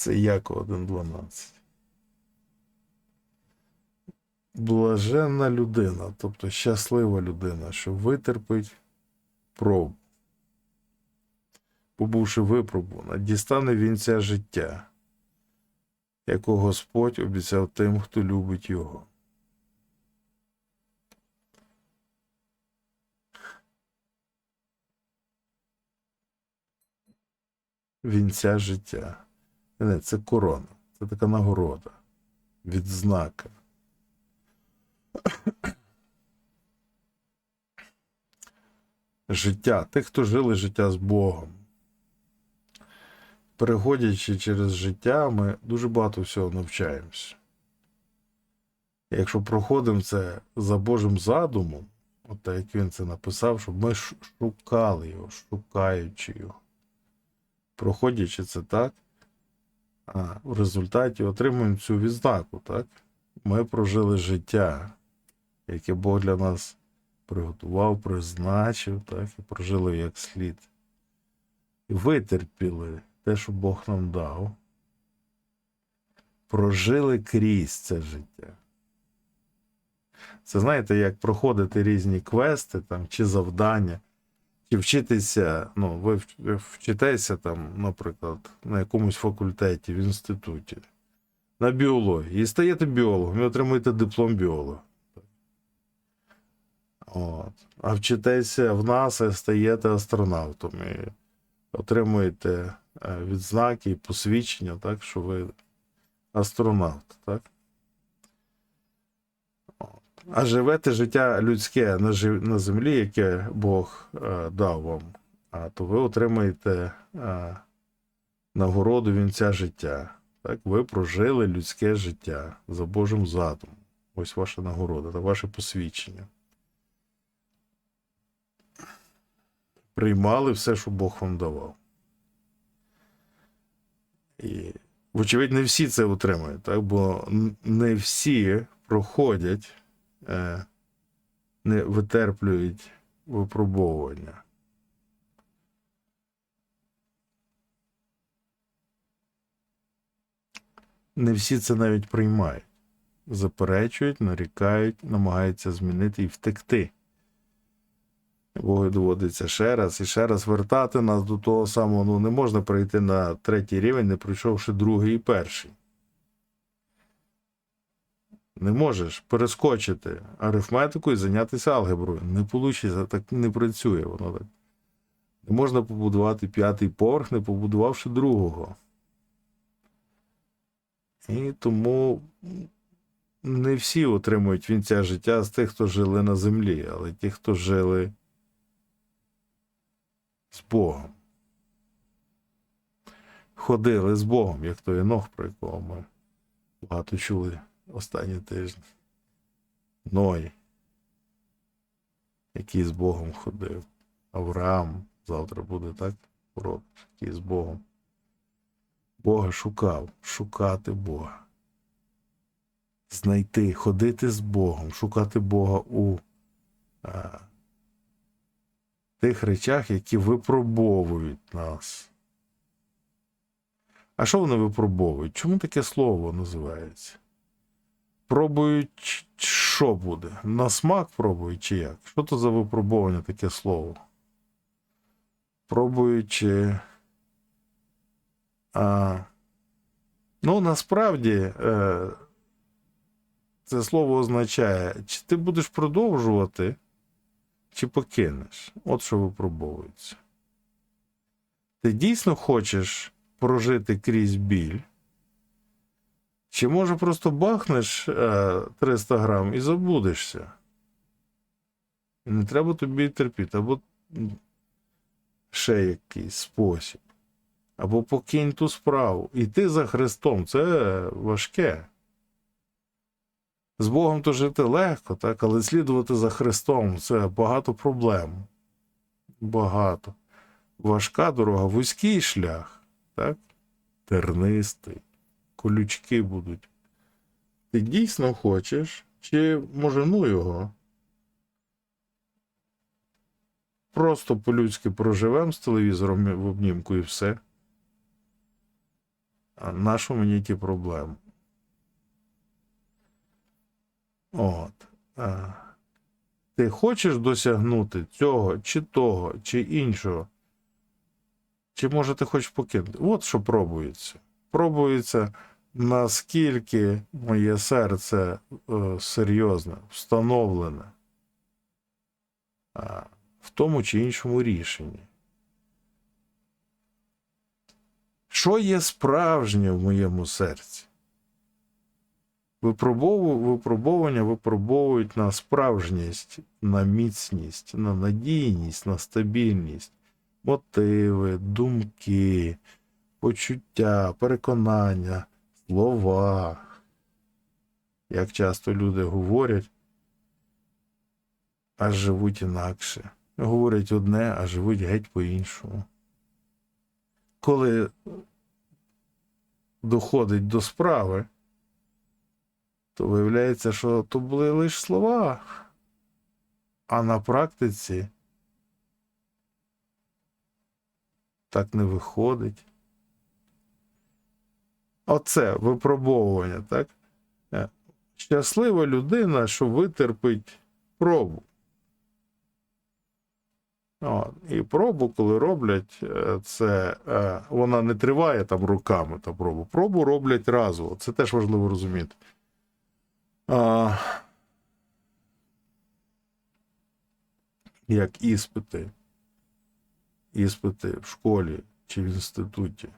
Це Яков 1.12. Блаженна людина, тобто щаслива людина, що витерпить пробу. Побувши випробувана, дістане вінця життя, якого Господь обіцяв тим, хто любить його. Вінця життя. Не, це корона. Це така нагорода. Відзнака. Життя. Тих, хто жили життя з Богом. Переходячи через життя, ми дуже багато всього навчаємося. Якщо проходимо це за Божим задумом, от так як він це написав, щоб ми шукали його, шукаючи його. Проходячи це так, а в результаті отримуємо цю відзнаку, так? Ми прожили життя, яке Бог для нас приготував, призначив, так, і прожили як слід. І витерпіли те, що Бог нам дав. Прожили крізь це життя. Це знаєте, як проходити різні квести там, чи завдання, чи вчитися, ну, ви вчитеся там, наприклад, на якомусь факультеті в інституті, на біології, і стаєте біологом, і отримуєте диплом біолога. От. А вчитеся в НАСА, і стаєте астронавтом і отримуєте е, відзнаки і посвідчення, так, що ви астронавт, так? А живете життя людське на, землі, яке Бог е, дав вам, а то ви отримаєте е, нагороду вінця життя. Так, ви прожили людське життя за Божим задумом. Ось ваша нагорода та ваше посвідчення. Приймали все, що Бог вам давав. І, вочевидь, не всі це отримають, так? бо не всі проходять, не витерплюють випробовування. Не всі це навіть приймають. Заперечують, нарікають, намагаються змінити і втекти. Богу доводиться ще раз і ще раз вертати нас до того самого. Ну, не можна прийти на третій рівень, не пройшовши другий і перший. Не можеш перескочити арифметику і зайнятися алгеброю. Не вийде, так не працює воно так. Не можна побудувати п'ятий поверх, не побудувавши другого. І тому не всі отримують вінця життя з тих, хто жили на землі, але ті, хто жили з Богом. Ходили з Богом, як той Енох, про якого ми багато чули останні тижні. Ной, який з Богом ходив. Авраам завтра буде так, пророк, який з Богом. Бога шукав, шукати Бога. Знайти, ходити з Богом, шукати Бога у а, тих речах, які випробовують нас. А що вони випробовують? Чому таке слово називається? Пробують, що буде? На смак пробують чи як? Що то за випробовування таке слово? Пробують. А, ну, насправді, е, це слово означає, чи ти будеш продовжувати, чи покинеш. От що випробовується. Ти дійсно хочеш прожити крізь біль? Чи може просто бахнеш е, 300 грам і забудешся? Не треба тобі терпіти, або ще якийсь спосіб. Або покинь ту справу. Іти за Христом це важке. З Богом то жити легко, так, але слідувати за Христом це багато проблем. Багато. Важка дорога, вузький шлях, так? тернистий, колючки будуть. Ти дійсно хочеш, чи може ну його? Просто по-людськи проживемо з телевізором в обнімку і все. А нащо мені ті проблеми? От. А, ти хочеш досягнути цього, чи того, чи іншого? Чи може ти хочеш покинути? От що пробується. Пробується, наскільки моє серце е, серйозне, встановлене в тому чи іншому рішенні. Що є справжнє в моєму серці? Випробову- Випробовування випробовують на справжність, на міцність, на надійність, на стабільність, мотиви, думки, почуття, переконання, слова. Як часто люди говорять, а живуть інакше. Говорять одне, а живуть геть по-іншому. Коли доходить до справи, то виявляється, що то були лише слова, а на практиці так не виходить. Оце випробовування, так? Е, Щаслива людина, що витерпить пробу. От. І пробу, коли роблять, е, це е, вона не триває там роками та пробу. Пробу роблять разово. Це теж важливо розуміти. А, як іспити. Іспити в школі чи в інституті.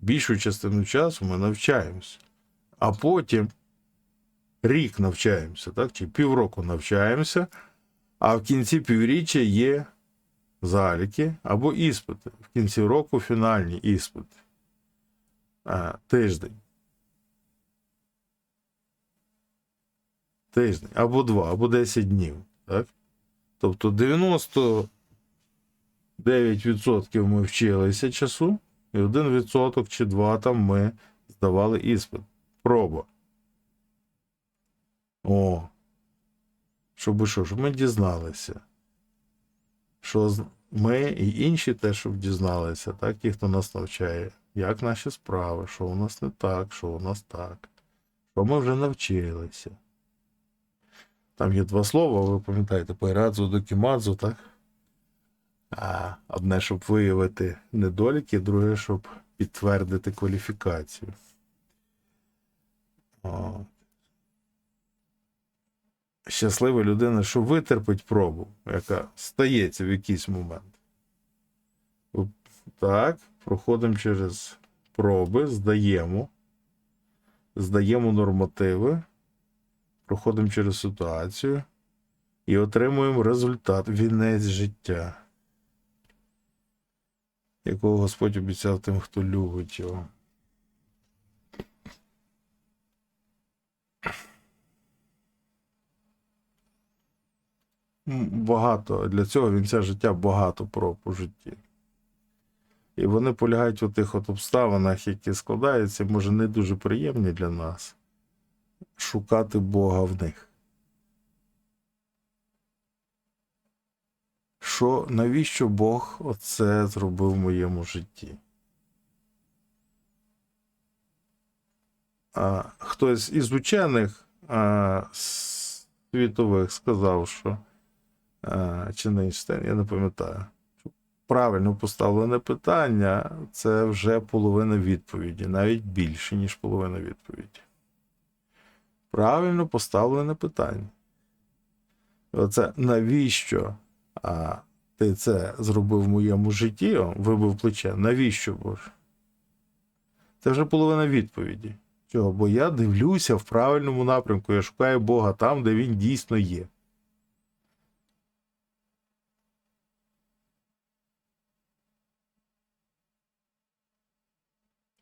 Більшу частину часу ми навчаємося. А потім рік навчаємося, так? Чи півроку навчаємося, а в кінці півріччя є заліки або іспити. В кінці року фінальні іспити. А, тиждень. Тиждень, або два, або 10 днів. Так? Тобто 99% ми вчилися часу, і 1% чи 2 там ми здавали іспит. Проба. О. Щоб що, щоб ми дізналися. Що ми і інші теж, щоб дізналися, так, ті, хто нас навчає, як наші справи, що у нас не так, що у нас так, що ми вже навчилися. Там є два слова, ви пам'ятаєте, пайрадзу до кімадзу, так? Одне, щоб виявити недоліки, друге, щоб підтвердити кваліфікацію. О. Щаслива людина, що витерпить пробу, яка стається в якийсь момент. Так, проходимо через проби, здаємо, здаємо нормативи, проходимо через ситуацію і отримуємо результат, вінець життя, якого Господь обіцяв тим, хто любить його. Багато для цього вінця життя багато проб у житті. І вони полягають у тих от обставинах, які складаються, може, не дуже приємні для нас шукати Бога в них. Що, навіщо Бог оце зробив в моєму житті? А, хтось із учених а, світових сказав, що а, чи не Ейнштейн, я не пам'ятаю. Правильно поставлене питання це вже половина відповіді, навіть більше, ніж половина відповіді правильно поставлене питання. Оце навіщо а, ти це зробив в моєму житті, вибив плече? Навіщо Боже? Це вже половина відповіді. Чого? Бо я дивлюся в правильному напрямку, я шукаю Бога там, де він дійсно є.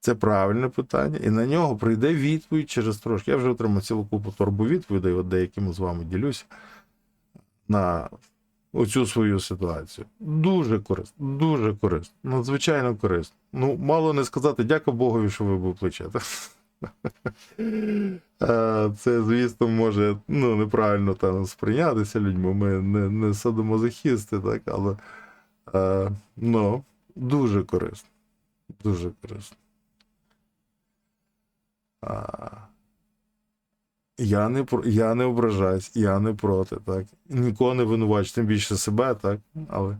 Це правильне питання, і на нього прийде відповідь через трошки. Я вже отримав цілу купу торбу відповідей, от деякими з вами ділюся на оцю свою ситуацію. Дуже корисно, дуже корисно, надзвичайно корисно. Ну, мало не сказати, дяка Богові, що вибив плече. Е, Це, звісно, може ну, неправильно там сприйнятися людьми. Ми не, не садомазохісти, так, але е, ну, дуже корисно. Дуже корисно. А, я не, я не ображаюсь, я не проти, так. Нікого не винувачу, тим більше себе, так. Але.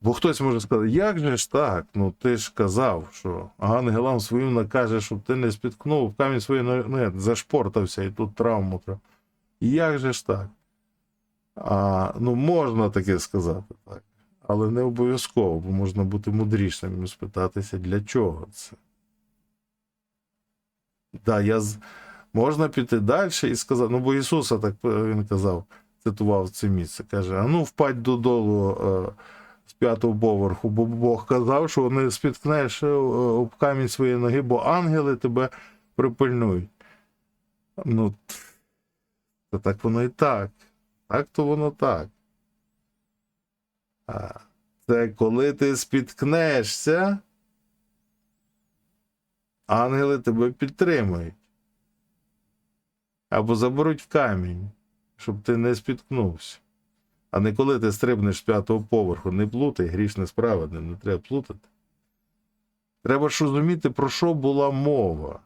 Бо хтось може сказати, як же ж так? Ну ти ж казав, що ангелам своїм накаже, щоб ти не спіткнув камінь своїй не, зашпортався і тут травму. трав. Як же ж так? А, ну, можна таке сказати, так. Але не обов'язково, бо можна бути мудрішим і спитатися, для чого це. Да, я. Можна піти далі і сказати, ну бо Ісуса так е, він казав, цитував це місце, каже: а ну впадь додолу е, з п'ятого поверху, бо Бог казав, що не спіткнеш е, об камінь своєї ноги, бо ангели тебе припильнують. Ну, то так воно і так. Так то воно так. А це коли ти спіткнешся, ангели тебе підтримують. Або заберуть в камінь, щоб ти не спіткнувся. А не коли ти стрибнеш з п'ятого поверху, не плутай, гріш несправедним, не треба плутати. Треба ж розуміти, про що була мова.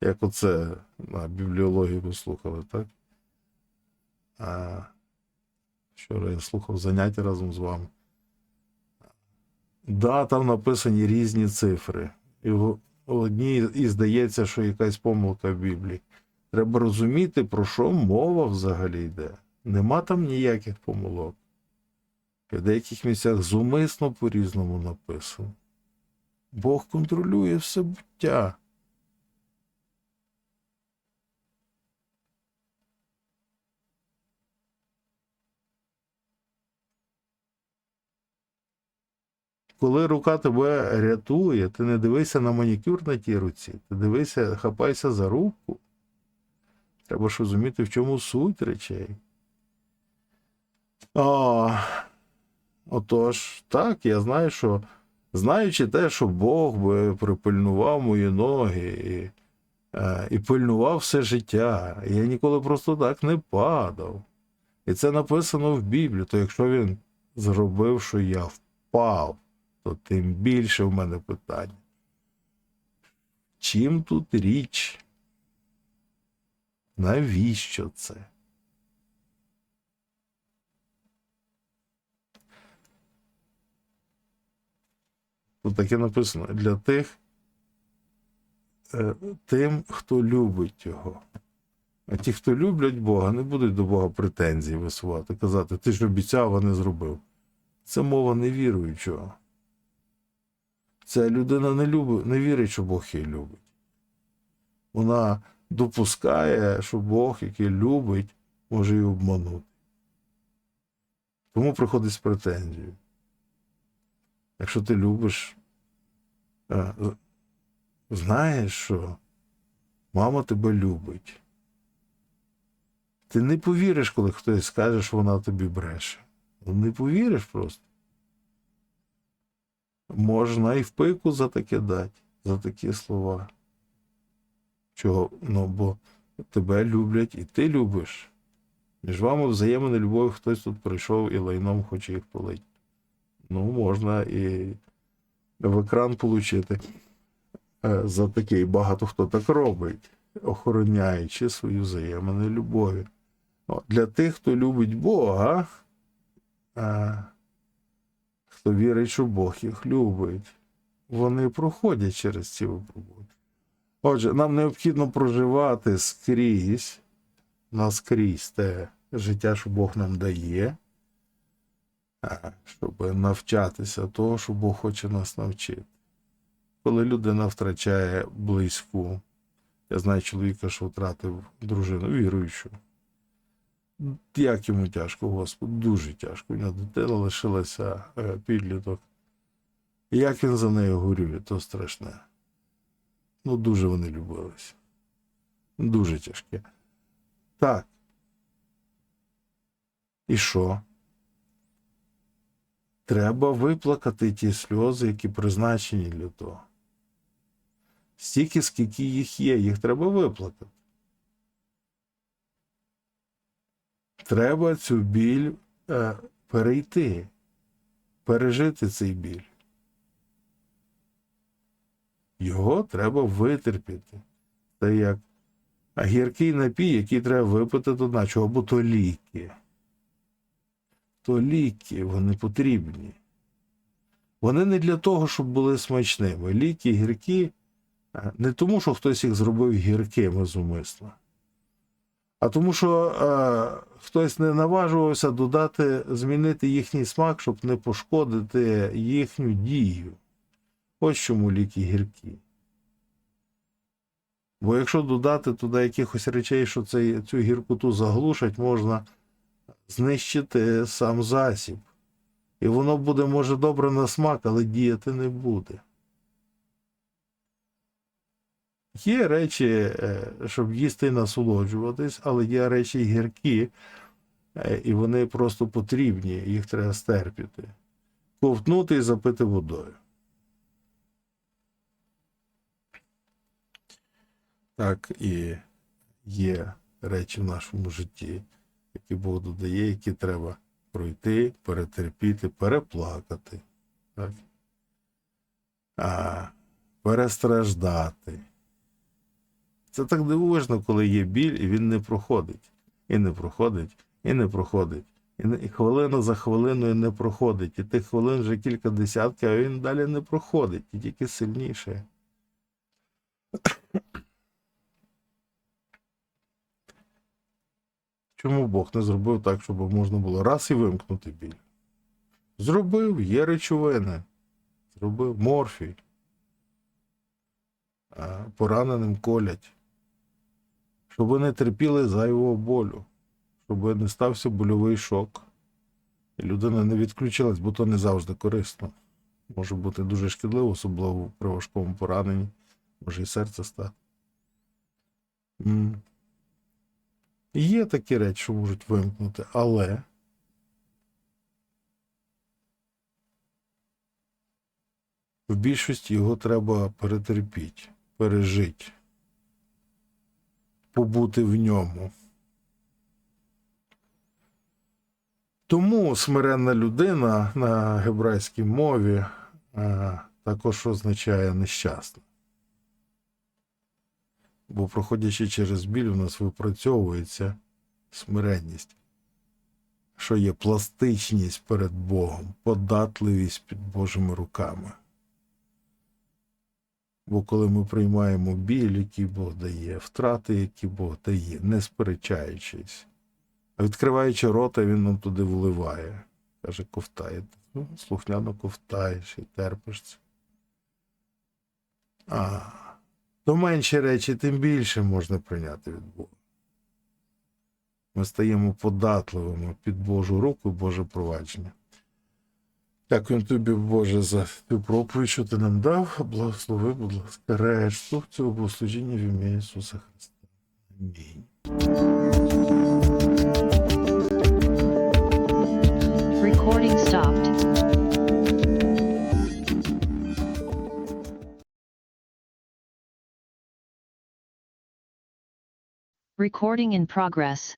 Як оце на бібліології ви слухали, так? А вчора я слухав заняття разом з вами. Да, там написані різні цифри. І одній і здається, що якась помилка в Біблії. Треба розуміти, про що мова взагалі йде. Нема там ніяких помилок. В деяких місцях зумисно по-різному написано. Бог контролює все буття. Коли рука тебе рятує, ти не дивися на манікюр на тій руці, ти дивися, хапайся за руку. Треба ж розуміти, в чому суть речей. А, отож, так, я знаю, що знаючи те, що Бог би припильнував мої ноги і, е, і пильнував все життя, я ніколи просто так не падав. І це написано в Біблії. То якщо він зробив, що я впав, то тим більше в мене питання. Чим тут річ? Навіщо це? Тут таке написано для тих, е, тим, хто любить його. А ті, хто люблять Бога, не будуть до Бога претензій висувати, казати, ти ж обіцяв, а не зробив. Це мова невіруючого. Ця людина не любить, не вірить, що Бог її любить. Вона допускає, що Бог, який любить, може її обманути. Тому приходить з претензією. Якщо ти любиш, е, знаєш, що мама тебе любить. Ти не повіриш, коли хтось скаже, що вона тобі бреше. Ну, Не повіриш просто. Можна і в пику за таке дати, за такі слова. Чого? Ну, бо тебе люблять і ти любиш. Між вами взаємна любов, хтось тут прийшов і лайном хоче їх полить. Ну, можна і в екран получити е, за таке. І багато хто так робить, охороняючи свою взаємну любові. Для тих, хто любить Бога, е, хто вірить, що Бог їх любить, вони проходять через ці випробування. Отже, нам необхідно проживати скрізь, наскрізь те життя, що Бог нам дає, щоб навчатися того, що Бог хоче нас навчити. Коли людина втрачає близьку, я знаю чоловіка, що втратив дружину, віруючу. Як йому тяжко, Господи, дуже тяжко. У нього дитина лишилася е, підліток. Як він за нею горює, то страшне. Ну, дуже вони любились. Дуже тяжке. Так. І що? Треба виплакати ті сльози, які призначені для того. Стільки, скільки їх є, їх треба виплакати. Треба цю біль е, перейти, пережити цей біль. Його треба витерпіти. Це як гіркий напій, який треба випити до дна. Чого? Бо то ліки. То ліки, вони потрібні. Вони не для того, щоб були смачними. Ліки гіркі е, не тому, що хтось їх зробив гіркими зумисно, а тому, що е, хтось не наважувався додати, змінити їхній смак, щоб не пошкодити їхню дію. Ось чому ліки гіркі. Бо якщо додати туди якихось речей, що цей, цю гіркоту заглушать, можна знищити сам засіб. І воно буде, може, добре на смак, але діяти не буде. Є речі, е, щоб їсти і насолоджуватись, але є речі гіркі, е, і вони просто потрібні, їх треба стерпіти. Ковтнути і запити водою. Так і є речі в нашому житті, які Бог додає, які треба пройти, перетерпіти, переплакати, так? а, перестраждати. Це так дивовижно, коли є біль, і він не проходить. І не проходить, і не проходить. І, не, хвилина за хвилиною не проходить. І тих хвилин вже кілька десятків, а він далі не проходить, і тільки сильніше. Чому Бог не зробив так, щоб можна було раз і вимкнути біль? Зробив, є речовини. Зробив морфій. А пораненим колять. Щоб не терпіли зайвого болю, щоб не стався больовий шок. І людина не відключилась, бо то не завжди корисно. Може бути дуже шкідливо, особливо при важкому пораненні, може і серце стати. Є такі речі, що можуть вимкнути, але в більшості його треба перетерпіти, пережити, побути в ньому. Тому смиренна людина на гебрайській мові е, також означає нещасна. Бо проходячи через біль, у нас випрацьовується смиренність, що є пластичність перед Богом, податливість під Божими руками. Бо коли ми приймаємо біль, який Бог дає, втрати, які Бог дає, не сперечаючись, а відкриваючи рота, він нам туди вливає. Каже, ковтає. Ну, слухняно ковтаєш і терпиш це. А, то менші речі, тим більше можна прийняти від Бога. Ми стаємо податливими під Божу руку Боже провадження. Дякую тобі, Боже, за ту проповідь, що ти нам дав. Благослови, будь ласка, решту цього богослужіння в ім'я Ісуса Христа. Амінь. Recording in progress.